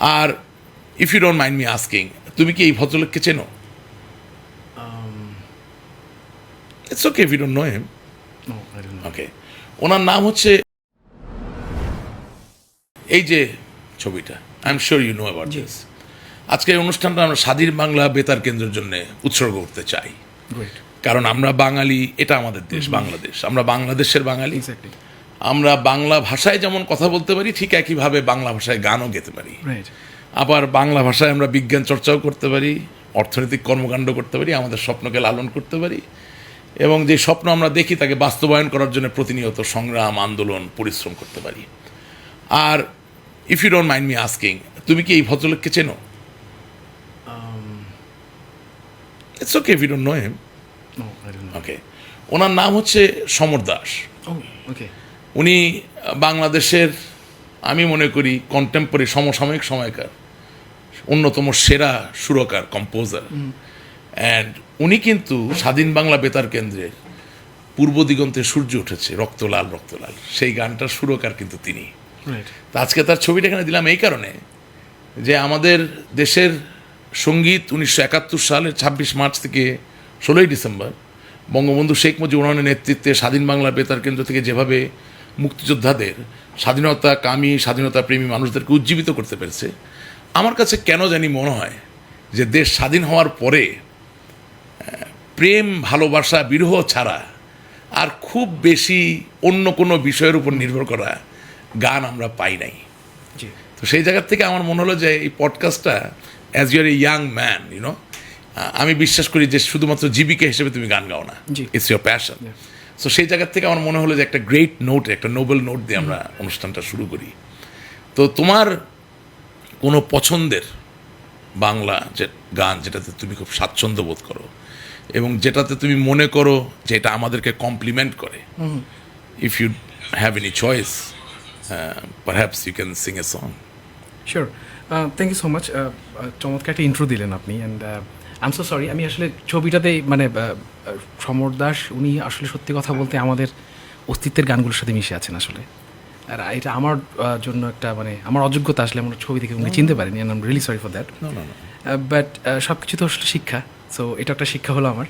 R if you don't mind me asking তুমি কি এই ভদ্রলোককে চেনো? It's okay if you don't know him. Okay ওনার নাম হচ্ছে এই যে ছবিটা I am sure you know about this আজকে এই অনুষ্ঠানটা আমরা স্বাধীন বাংলা বেতার কেন্দ্রের জন্য উৎসর্গ করতে চাই। কারণ আমরা বাঙালি এটা আমাদের দেশ বাংলাদেশ। আমরা বাংলাদেশের বাঙালি. আমরা বাংলা ভাষায় যেমন কথা বলতে পারি ঠিক একইভাবে বাংলা ভাষায় গানও গেতে পারি। আবার বাংলা ভাষায় আমরা বিজ্ঞান চর্চাও করতে পারি অর্থনৈতিক কর্মকাণ্ড করতে পারি আমাদের স্বপ্নকে লালন করতে পারি এবং যে স্বপ্ন আমরা দেখি তাকে বাস্তবায়ন করার জন্য প্রতিনিয়ত সংগ্রাম আন্দোলন পরিশ্রম করতে পারি। আর if you don't mind me asking তুমি কি এই ভদ্রলোককে চেনো? It's okay if you don't know him. Okay ওনার নাম হচ্ছে সমর দাস। Oh, okay. উনি বাংলাদেশের আমি মনে করি কন্টেম্পোরারি সমসাময়িক সময়কার অন্যতম সেরা সুরকার কম্পোজার অ্যান্ড উনি কিন্তু স্বাধীন বাংলা বেতার কেন্দ্রের পূর্ব দিগন্তে সূর্য উঠেছে রক্তলাল রক্তলাল। সেই গানটার সুরকার কিন্তু তিনি। তা আজকে তার ছবিটা এখানে দিলাম এই কারণে যে আমাদের দেশের সংগীত উনিশশো একাত্তর সালের ছাব্বিশ মার্চ থেকে ষোলোই ডিসেম্বর বঙ্গবন্ধু শেখ মুজিবুর রহমানের নেতৃত্বে স্বাধীন বাংলা বেতার কেন্দ্র থেকে যেভাবে মুক্তিযোদ্ধাদের স্বাধীনতা কামী স্বাধীনতা প্রেমী মানুষদেরকে উজ্জীবিত করতে পেরেছে। আমার কাছে কেন জানি মনে হয় যে দেশ স্বাধীন হওয়ার পরে প্রেম ভালোবাসা বিরহ ছাড়া আর খুব বেশি অন্য কোনো বিষয়ের উপর নির্ভর করা গান আমরা পাই নাই। তো সেই জায়গার থেকে আমার মনে হলো যে এই পডকাস্টটা as your a young man you know আমি বিশ্বাস করি যে শুধুমাত্র জীবিকা হিসেবে তুমি গান গাও না। ইটস ইউর প্যাশন সো সেই জায়গার থেকে আমার মনে হলো যে একটা গ্রেট নোট একটা নোবেল নোট দিয়ে আমরা অনুষ্ঠানটা শুরু করি। তো তোমার কোনো পছন্দের বাংলা যে গান যেটাতে তুমি খুব স্বাচ্ছন্দ্য বোধ করো এবং যেটাতে তুমি মনে করো যে এটা আমাদেরকে কমপ্লিমেন্ট করে। If you have any choice perhaps you can sing a song sure thank you so much চমৎকার একটা ইন্ট্রো দিলেন আপনি and I am so sorry আমি আসলে ছবিটাতে মানে সমর দাস উনি আসলে সত্যি কথা বলতে আমাদের অস্তিত্বের গানগুলোর সাথে মিশে আছেন আসলে। আর এটা আমার জন্য একটা মানে আমার অযোগ্যতা আসলে আমার ছবি দেখে উনি চিনতে পারেনি I am really sorry for that but সব কিছু তো আসলে শিক্ষা সো এটা একটা শিক্ষা হলো আমার।